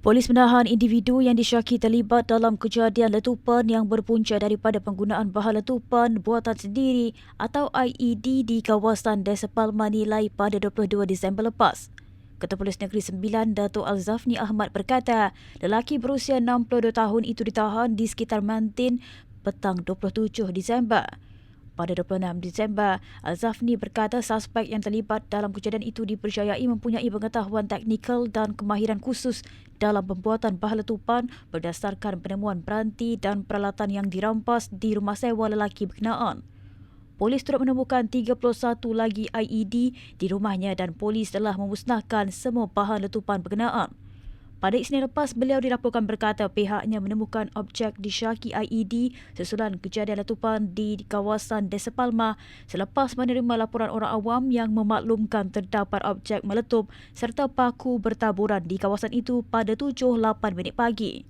Polis menahan individu yang disyaki terlibat dalam kejadian letupan yang berpunca daripada penggunaan bahan letupan buatan sendiri atau IED di kawasan Desa Palma Nilai pada 22 Disember lepas. Ketua Polis Negeri Sembilan, Datuk Al-Zafni Ahmad berkata, lelaki berusia 62 tahun itu ditahan di sekitar Mantin petang 27 Disember. Pada 26 Disember, Al-Zafni berkata suspek yang terlibat dalam kejadian itu dipercayai mempunyai pengetahuan teknikal dan kemahiran khusus dalam pembuatan bahan letupan berdasarkan penemuan peranti dan peralatan yang dirampas di rumah sewa lelaki berkenaan. Polis turut menemukan 31 lagi IED di rumahnya dan polis telah memusnahkan semua bahan letupan berkenaan. Pada Isnin lepas, beliau dilaporkan berkata pihaknya menemukan objek disyaki IED sesulan kejadian letupan di kawasan Desa Palma selepas menerima laporan orang awam yang memaklumkan terdapat objek meletup serta paku bertaburan di kawasan itu pada 7.8 minit pagi.